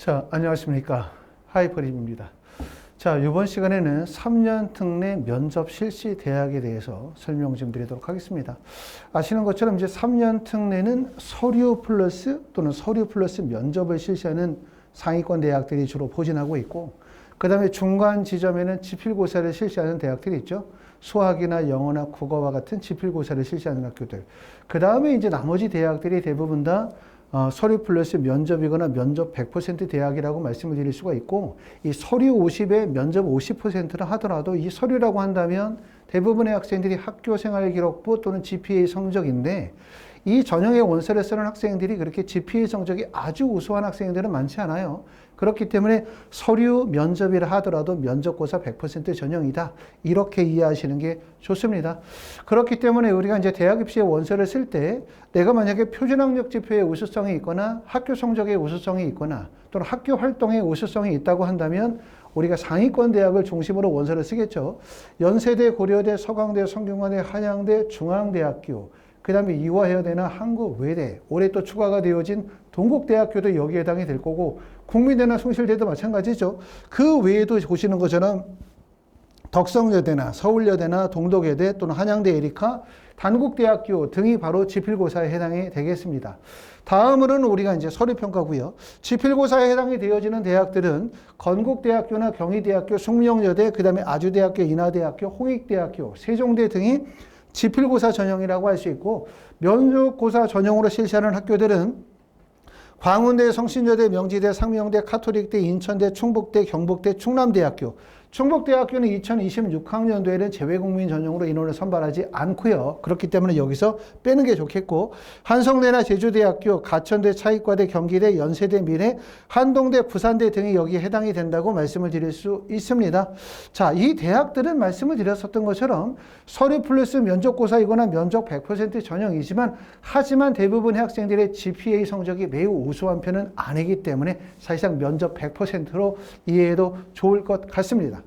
자, 안녕하십니까. 하이퍼립입니다. 자, 이번 시간에는 3년 특례 면접 실시 대학에 대해서 설명 좀 드리도록 하겠습니다. 아시는 것처럼 이제 3년 특례는 서류 플러스 또는 서류 플러스 면접을 실시하는 상위권 대학들이 주로 포진하고 있고, 그 다음에 중간 지점에는 지필고사를 실시하는 대학들이 있죠. 수학이나 영어나 국어와 같은 지필고사를 실시하는 학교들. 그 다음에 이제 나머지 대학들이 대부분 다 어, 서류 플러스 면접이거나 면접 100% 대학이라고 말씀을 드릴 수가 있고 이 서류 50에 면접 50%를 하더라도 이 서류라고 한다면 대부분의 학생들이 학교 생활 기록부 또는 GPA 성적인데 이 전형의 원서를 쓰는 학생들이 그렇게 GPA 성적이 아주 우수한 학생들은 많지 않아요. 그렇기 때문에 서류 면접이라 하더라도 면접고사 100% 전형이다. 이렇게 이해하시는 게 좋습니다. 그렇기 때문에 우리가 이제 대학 입시의 원서를 쓸 때 내가 만약에 표준학력 지표에 우수성이 있거나 학교 성적에 우수성이 있거나 또는 학교 활동에 우수성이 있다고 한다면 우리가 상위권 대학을 중심으로 원서를 쓰겠죠. 연세대, 고려대, 서강대, 성균관대, 한양대, 중앙대학교, 그 다음에 이화여대나 한국외대, 올해 또 추가가 되어진 동국대학교도 여기에 해당이 될 거고, 국민대나 숭실대도 마찬가지죠. 그 외에도 보시는 것처럼 덕성여대나 서울여대나 동덕여대 또는 한양대 에리카, 단국대학교 등이 바로 지필고사에 해당이 되겠습니다. 다음으로는 우리가 이제 서류평가고요. 지필고사에 해당이 되어지는 대학들은 건국대학교나 경희대학교, 숙명여대, 그 다음에 아주대학교, 인하대학교, 홍익대학교, 세종대 등이 지필고사 전형이라고 할 수 있고 면접고사 전형으로 실시하는 학교들은 광운대, 성신여대, 명지대, 상명대, 카톨릭대, 인천대, 충북대, 경북대, 충남대학교. 충북대학교는 2026학년도에는 재외국민 전형으로 인원을 선발하지 않고요. 그렇기 때문에 여기서 빼는 게 좋겠고 한성대나 제주대학교, 가천대, 차이과대, 경기대, 연세대, 미래, 한동대, 부산대 등이 여기에 해당이 된다고 말씀을 드릴 수 있습니다. 자, 이 대학들은 말씀을 드렸었던 것처럼 서류 플러스 면접고사이거나 면접 100% 전형이지만 하지만 대부분의 학생들의 GPA 성적이 매우 우수한 편은 아니기 때문에 사실상 면접 100%로 이해해도 좋을 것 같습니다.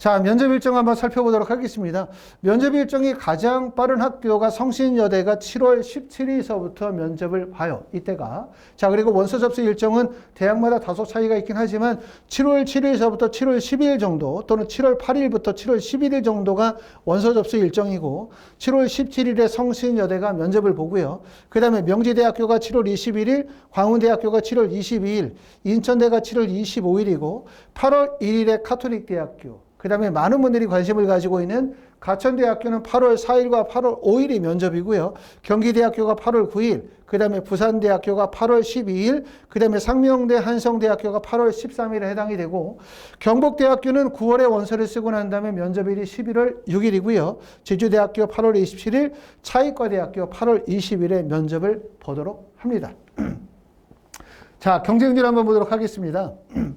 자, 면접 일정 한번 살펴보도록 하겠습니다. 면접 일정이 가장 빠른 학교가 성신여대가 7월 17일서부터 면접을 봐요. 이때가. 자, 그리고 원서 접수 일정은 대학마다 다소 차이가 있긴 하지만 7월 7일서부터 7월 12일 정도 또는 7월 8일부터 7월 11일 정도가 원서 접수 일정이고 7월 17일에 성신여대가 면접을 보고요. 그 다음에 명지대학교가 7월 21일, 광운대학교가 7월 22일, 인천대가 7월 25일이고 8월 1일에 카톨릭대학교, 그 다음에 많은 분들이 관심을 가지고 있는 가천대학교는 8월 4일과 8월 5일이 면접이고요. 경기대학교가 8월 9일, 그 다음에 부산대학교가 8월 12일, 그 다음에 상명대, 한성대학교가 8월 13일에 해당이 되고, 경북대학교는 9월에 원서를 쓰고 난 다음에 면접일이 11월 6일이고요. 제주대학교 8월 27일, 차이과대학교 8월 20일에 면접을 보도록 합니다. 자, 경쟁률 한번 보도록 하겠습니다.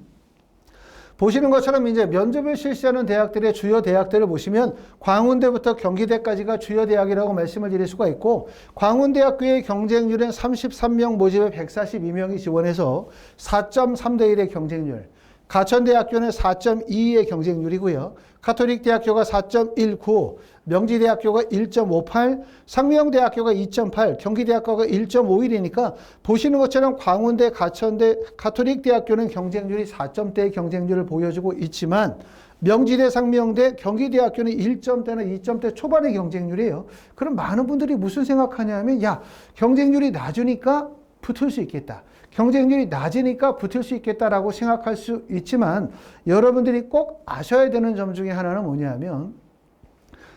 보시는 것처럼 이제 면접을 실시하는 대학들의 주요 대학들을 보시면 광운대부터 경기대까지가 주요 대학이라고 말씀을 드릴 수가 있고 광운대학교의 경쟁률은 33명 모집에 142명이 지원해서 4.3대 1의 경쟁률. 가천대학교는 4.22의 경쟁률이고요. 카톨릭대학교가 4.19, 명지대학교가 1.58, 상명대학교가 2.8, 경기대학교가 1.51이니까 보시는 것처럼 광운대, 가천대, 카톨릭대학교는 경쟁률이 4점대의 경쟁률을 보여주고 있지만 명지대, 상명대, 경기대학교는 1점대나 2점대 초반의 경쟁률이에요. 그럼 많은 분들이 무슨 생각하냐면 야 경쟁률이 낮으니까 붙을 수 있겠다. 경쟁률이 낮으니까 붙을 수 있겠다라고 생각할 수 있지만 여러분들이 꼭 아셔야 되는 점 중에 하나는 뭐냐면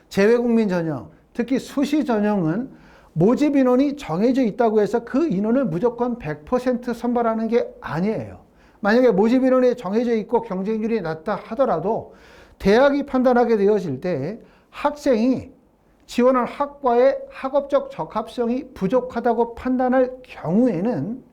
재외국민 전형, 특히 수시 전형은 모집 인원이 정해져 있다고 해서 그 인원을 무조건 100% 선발하는 게 아니에요. 만약에 모집 인원이 정해져 있고 경쟁률이 낮다 하더라도 대학이 판단하게 되어질 때 학생이 지원할 학과의 학업적 적합성이 부족하다고 판단할 경우에는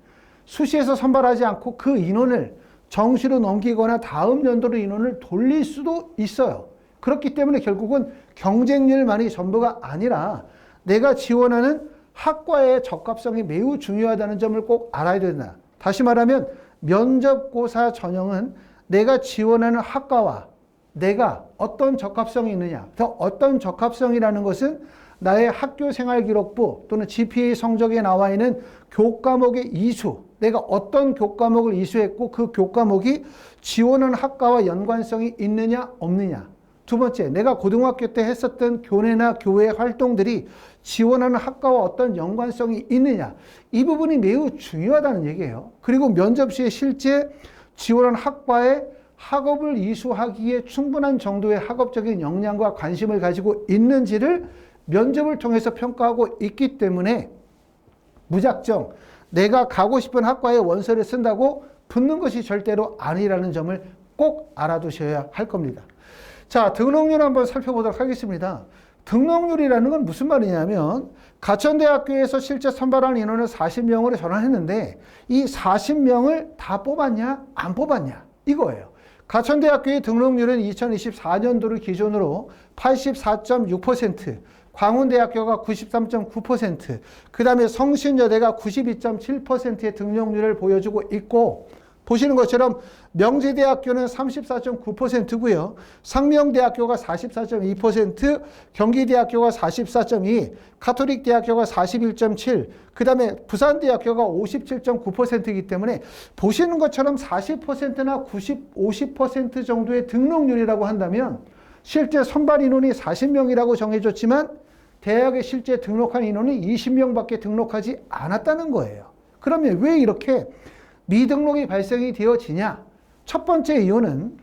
수시에서 선발하지 않고 그 인원을 정시로 넘기거나 다음 연도로 인원을 돌릴 수도 있어요. 그렇기 때문에 결국은 경쟁률만이 전부가 아니라 내가 지원하는 학과의 적합성이 매우 중요하다는 점을 꼭 알아야 된다. 다시 말하면 면접고사 전형은 내가 지원하는 학과와 내가 어떤 적합성이 있느냐. 어떤 적합성이라는 것은 나의 학교 생활 기록부 또는 GPA 성적에 나와 있는 교과목의 이수, 내가 어떤 교과목을 이수했고 그 교과목이 지원하는 학과와 연관성이 있느냐 없느냐. 두 번째, 내가 고등학교 때 했었던 교내나 교회 활동들이 지원하는 학과와 어떤 연관성이 있느냐. 이 부분이 매우 중요하다는 얘기예요. 그리고 면접 시에 실제 지원하는 학과에 학업을 이수하기에 충분한 정도의 학업적인 역량과 관심을 가지고 있는지를 면접을 통해서 평가하고 있기 때문에 무작정 내가 가고 싶은 학과에 원서를 쓴다고 붙는 것이 절대로 아니라는 점을 꼭 알아두셔야 할 겁니다. 자, 등록률 한번 살펴보도록 하겠습니다. 등록률이라는 건 무슨 말이냐면 가천대학교에서 실제 선발한 인원을 40명으로 전환했는데 이 40명을 다 뽑았냐 안 뽑았냐 이거예요. 가천대학교의 등록률은 2024년도를 기준으로 84.6%, 광운대학교가 93.9%, 그 다음에 성신여대가 92.7%의 등록률을 보여주고 있고, 보시는 것처럼 명지대학교는 34.9%고요. 상명대학교가 44.2%, 경기대학교가 44.2, 가톨릭대학교가 41.7, 그 다음에 부산대학교가 57.9%이기 때문에 보시는 것처럼 40%나 90, 50% 정도의 등록률이라고 한다면 실제 선발 인원이 40명이라고 정해졌지만 대학에 실제 등록한 인원이 20명밖에 등록하지 않았다는 거예요. 그러면 왜 이렇게 미등록이 발생이 되어지냐? 첫 번째 이유는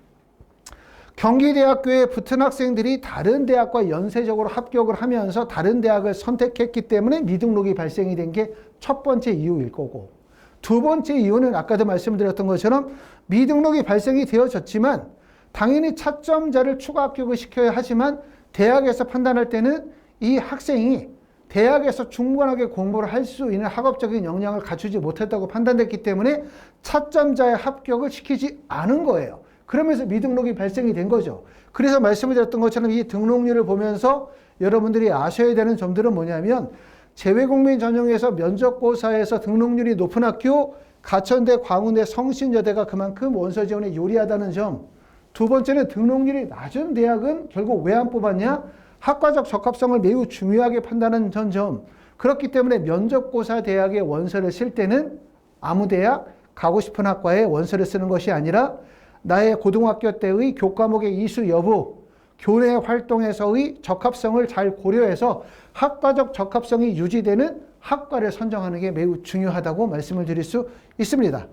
경기대학교에 붙은 학생들이 다른 대학과 연쇄적으로 합격을 하면서 다른 대학을 선택했기 때문에 미등록이 발생이 된 게 첫 번째 이유일 거고 두 번째 이유는 아까도 말씀드렸던 것처럼 미등록이 발생이 되어졌지만 당연히 차점자를 추가 합격을 시켜야 하지만 대학에서 판단할 때는 이 학생이 대학에서 충분하게 공부를 할 수 있는 학업적인 역량을 갖추지 못했다고 판단됐기 때문에 차점자의 합격을 시키지 않은 거예요. 그러면서 미등록이 발생이 된 거죠. 그래서 말씀을 드렸던 것처럼 이 등록률을 보면서 여러분들이 아셔야 되는 점들은 뭐냐면 재외국민 전형에서 면접고사에서 등록률이 높은 학교 가천대, 광운대, 성신여대가 그만큼 원서 지원에 유리하다는 점. 두 번째는 등록률이 낮은 대학은 결국 왜 안 뽑았냐? 학과적 적합성을 매우 중요하게 판단하는 전 점. 그렇기 때문에 면접고사 대학에 원서를 쓸 때는 아무 대학 가고 싶은 학과에 원서를 쓰는 것이 아니라 나의 고등학교 때의 교과목의 이수 여부, 교내 활동에서의 적합성을 잘 고려해서 학과적 적합성이 유지되는 학과를 선정하는 게 매우 중요하다고 말씀을 드릴 수 있습니다.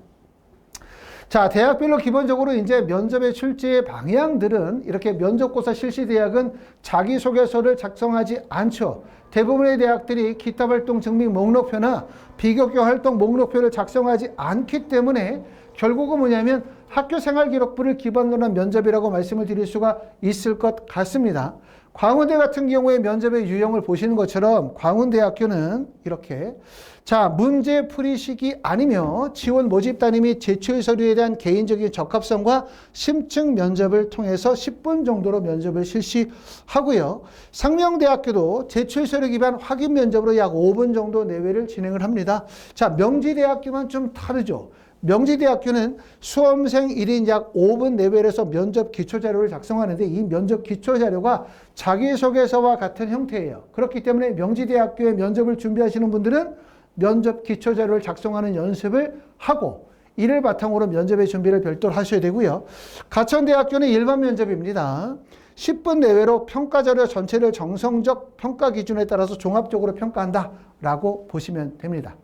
자, 대학별로 기본적으로 이제 면접의 출제 방향들은 이렇게 면접고사 실시 대학은 자기소개서를 작성하지 않죠. 대부분의 대학들이 기타 활동 증명 목록표나 비교과 활동 목록표를 작성하지 않기 때문에 결국은 뭐냐면 학교 생활 기록부를 기반으로 한 면접이라고 말씀을 드릴 수가 있을 것 같습니다. 광운대 같은 경우에 면접의 유형을 보시는 것처럼 광운대학교는 이렇게 자 문제 풀이식이 아니며 지원 모집 및 제출 서류에 대한 개인적인 적합성과 심층 면접을 통해서 10분 정도로 면접을 실시하고요. 상명대학교도 제출 서류 기반 확인 면접으로 약 5분 정도 내외를 진행을 합니다. 자 명지대학교만 좀 다르죠. 명지대학교는 수험생 1인 약 5분 내외에서 면접 기초자료를 작성하는데 이 면접 기초자료가 자기소개서와 같은 형태예요. 그렇기 때문에 명지대학교에 면접을 준비하시는 분들은 면접 기초자료를 작성하는 연습을 하고 이를 바탕으로 면접의 준비를 별도로 하셔야 되고요. 가천대학교는 일반 면접입니다. 10분 내외로 평가자료 전체를 정성적 평가 기준에 따라서 종합적으로 평가한다라고 보시면 됩니다.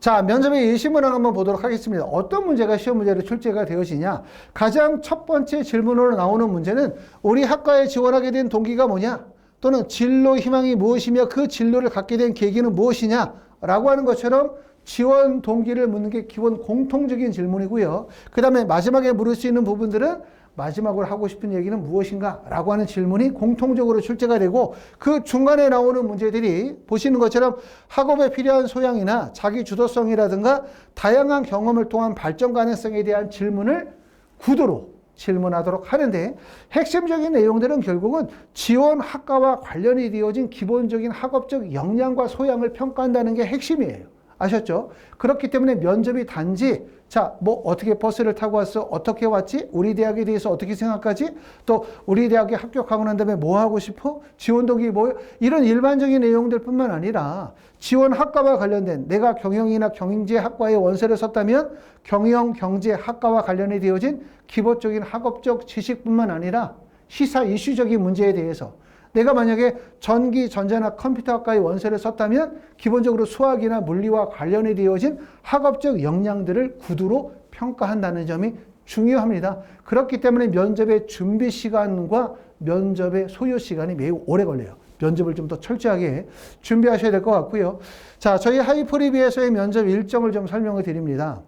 자, 면접의 예시 문항 한번 보도록 하겠습니다. 어떤 문제가 시험 문제로 출제가 되어지냐? 가장 첫 번째 질문으로 나오는 문제는 우리 학과에 지원하게 된 동기가 뭐냐? 또는 진로 희망이 무엇이며 그 진로를 갖게 된 계기는 무엇이냐? 라고 하는 것처럼 지원 동기를 묻는 게 기본 공통적인 질문이고요. 그 다음에 마지막에 물을 수 있는 부분들은 마지막으로 하고 싶은 얘기는 무엇인가? 라고 하는 질문이 공통적으로 출제가 되고 그 중간에 나오는 문제들이 보시는 것처럼 학업에 필요한 소양이나 자기 주도성이라든가 다양한 경험을 통한 발전 가능성에 대한 질문을 구도로 질문하도록 하는데 핵심적인 내용들은 결국은 지원 학과와 관련이 되어진 기본적인 학업적 역량과 소양을 평가한다는 게 핵심이에요. 아셨죠? 그렇기 때문에 면접이 단지 자, 뭐 어떻게 버스를 타고 왔어? 어떻게 왔지? 우리 대학에 대해서 어떻게 생각하지? 또 우리 대학에 합격하고 난 다음에 뭐 하고 싶어? 지원 동기 뭐 이런 일반적인 내용들뿐만 아니라 지원 학과와 관련된 내가 경영이나 경제 학과에 원서를 썼다면 경영 경제 학과와 관련이 되어진 기본적인 학업적 지식뿐만 아니라 시사 이슈적인 문제에 대해서 내가 만약에 전기, 전자나 컴퓨터학과에 원서를 썼다면 기본적으로 수학이나 물리와 관련이 되어진 학업적 역량들을 구두로 평가한다는 점이 중요합니다. 그렇기 때문에 면접의 준비 시간과 면접의 소요 시간이 매우 오래 걸려요. 면접을 좀 더 철저하게 준비하셔야 될 것 같고요. 자, 저희 하이프리비에서의 면접 일정을 좀 설명을 드립니다.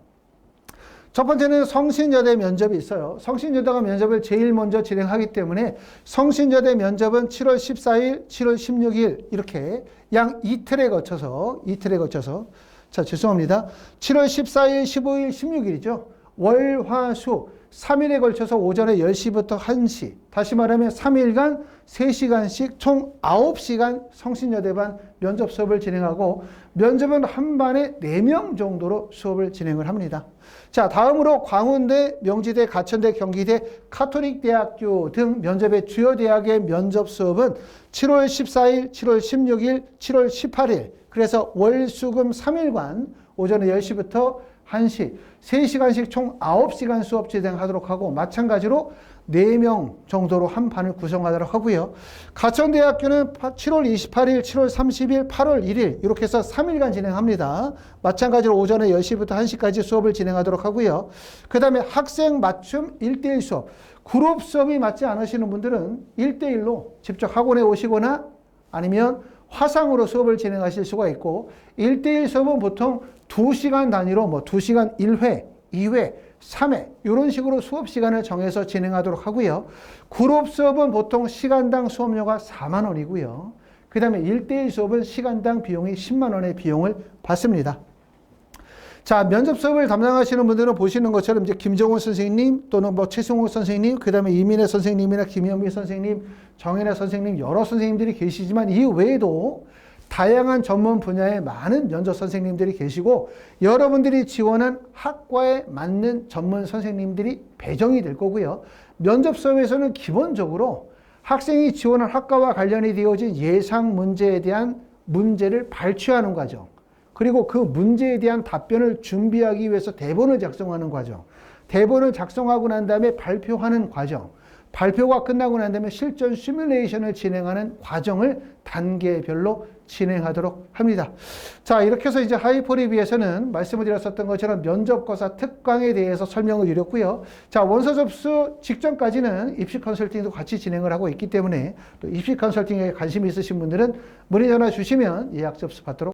첫 번째는 성신여대 면접이 있어요. 성신여대가 면접을 제일 먼저 진행하기 때문에 성신여대 면접은 7월 14일, 7월 16일 이렇게 양 이틀에 거쳐서 이틀에 거쳐서 자 죄송합니다. 7월 14일, 15일, 16일이죠. 월, 화, 수 3일에 걸쳐서 오전에 10시부터 1시 다시 말하면 3일간 3시간씩 총 9시간 성신여대반 면접 수업을 진행하고 면접은 한 반에 4명 정도로 수업을 진행을 합니다. 자, 다음으로 광운대, 명지대, 가천대, 경기대, 카톨릭대학교 등 면접의 주요 대학의 면접 수업은 7월 14일, 7월 16일, 7월 18일 그래서 월, 수, 금 3일간 오전에 10시부터 1시, 3시간씩 총 9시간 수업 진행하도록 하고 마찬가지로 4명 정도로 한 반을 구성하도록 하고요. 가천대학교는 7월 28일, 7월 30일, 8월 1일 이렇게 해서 3일간 진행합니다. 마찬가지로 오전에 10시부터 1시까지 수업을 진행하도록 하고요. 그 다음에 학생 맞춤 1대1 수업. 그룹 수업이 맞지 않으시는 분들은 1대1로 직접 학원에 오시거나 아니면 화상으로 수업을 진행하실 수가 있고 1대1 수업은 보통 2시간 단위로 뭐 2시간 1회, 2회, 3회 이런 식으로 수업 시간을 정해서 진행하도록 하고요. 그룹 수업은 보통 시간당 수업료가 4만 원이고요. 그 다음에 1대1 수업은 시간당 비용이 10만 원의 비용을 받습니다. 자, 면접 수업을 담당하시는 분들은 보시는 것처럼 이제 김정훈 선생님 또는 뭐 최승호 선생님, 그 다음에 이민혜 선생님이나 김현미 선생님, 정현아 선생님 여러 선생님들이 계시지만 이 외에도 다양한 전문 분야의 많은 면접 선생님들이 계시고 여러분들이 지원한 학과에 맞는 전문 선생님들이 배정이 될 거고요. 면접 수업에서는 기본적으로 학생이 지원한 학과와 관련이 되어진 예상 문제에 대한 문제를 발췌하는 과정. 그리고 그 문제에 대한 답변을 준비하기 위해서 대본을 작성하는 과정. 대본을 작성하고 난 다음에 발표하는 과정. 발표가 끝나고 난 다음에 실전 시뮬레이션을 진행하는 과정을 단계별로 진행하도록 합니다. 자, 이렇게 해서 이제 하이포리비에서는 말씀을 드렸었던 것처럼 면접거사 특강에 대해서 설명을 드렸고요. 자, 원서 접수 직전까지는 입시 컨설팅도 같이 진행을 하고 있기 때문에 또 입시 컨설팅에 관심이 있으신 분들은 문의 전화 주시면 예약 접수 받도록